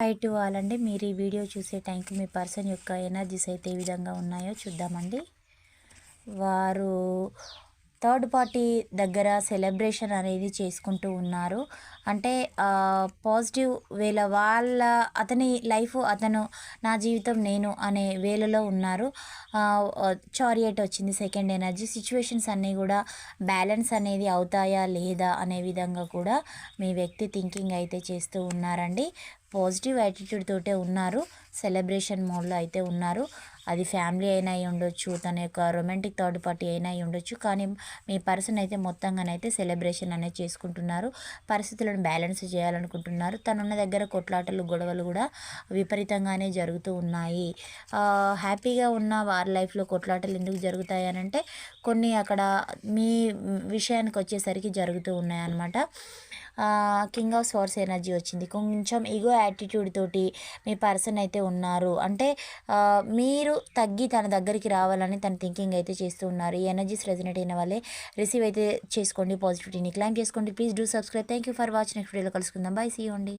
Hi to all అండి మీరు ఈ వీడియో చూసే టైంకి మీ పర్సన్ యొక్క ఎనర్జీస్ అయితే ఏ విధంగా ఉన్నాయో చూద్దామండి. వారు థర్డ్ పార్టీ దగ్గర సెలబ్రేషన్ అనేది చేసుకుంటూ ఉన్నారు. అంటే పాజిటివ్ వేల వాళ్ళ అతని లైఫ్ అతను నా జీవితం నేను అనే వేలలో ఉన్నారు. చారియట్ వచ్చింది. Second energy. సిచ్యువేషన్స్ అన్నీ కూడా బ్యాలెన్స్ అనేది అవుతాయా లేదా అనే విధంగా కూడా మీ వ్యక్తి థింకింగ్ అయితే చేస్తూ ఉన్నారండి. పాజిటివ్ యాటిట్యూడ్ తోటే ఉన్నారు. సెలబ్రేషన్ మోడ్లో అయితే ఉన్నారు. అది ఫ్యామిలీ అయినా అయి ఉండొచ్చు తన యొక్క రొమాంటిక్ థర్డ్ పార్టీ అయినా అయి ఉండొచ్చు. కానీ మీ పర్సన్ అయితే మొత్తంగానైతే సెలబ్రేషన్ అనేది చేసుకుంటున్నారు. పరిస్థితులను బ్యాలెన్స్ చేయాలనుకుంటున్నారు. తనున్న దగ్గర కొట్లాటలు గొడవలు కూడా విపరీతంగానే జరుగుతూ ఉన్నాయి. హ్యాపీగా ఉన్న వారి లైఫ్లో కొట్లాటలు ఎందుకు జరుగుతాయి అంటే కొన్ని అక్కడ మీ విషయానికి వచ్చేసరికి జరుగుతూ ఉన్నాయన్నమాట. కింగ్ ఆఫ్ స్వార్స్ ఎనర్జీ వచ్చింది. కొంచెం ఈగో యాటిట్యూడ్ తోటి మీ పర్సన్ అయితే ఉన్నారు. అంటే మీరు తగ్గి తన దగ్గరికి రావాలని తన థింకింగ్ అయితే చేస్తూ ఉన్నారు. ఈ ఎనర్జీస్ రెజినేట్ అయిన వాళ్ళే రిసీవ్ అయితే చేసుకోండి పాజిటివిటీని క్లైమ్ చేసుకోండి. Please do subscribe thank you for watch next వీడియోలో కలుసుకుందాం. బాయ్ సీ అండి.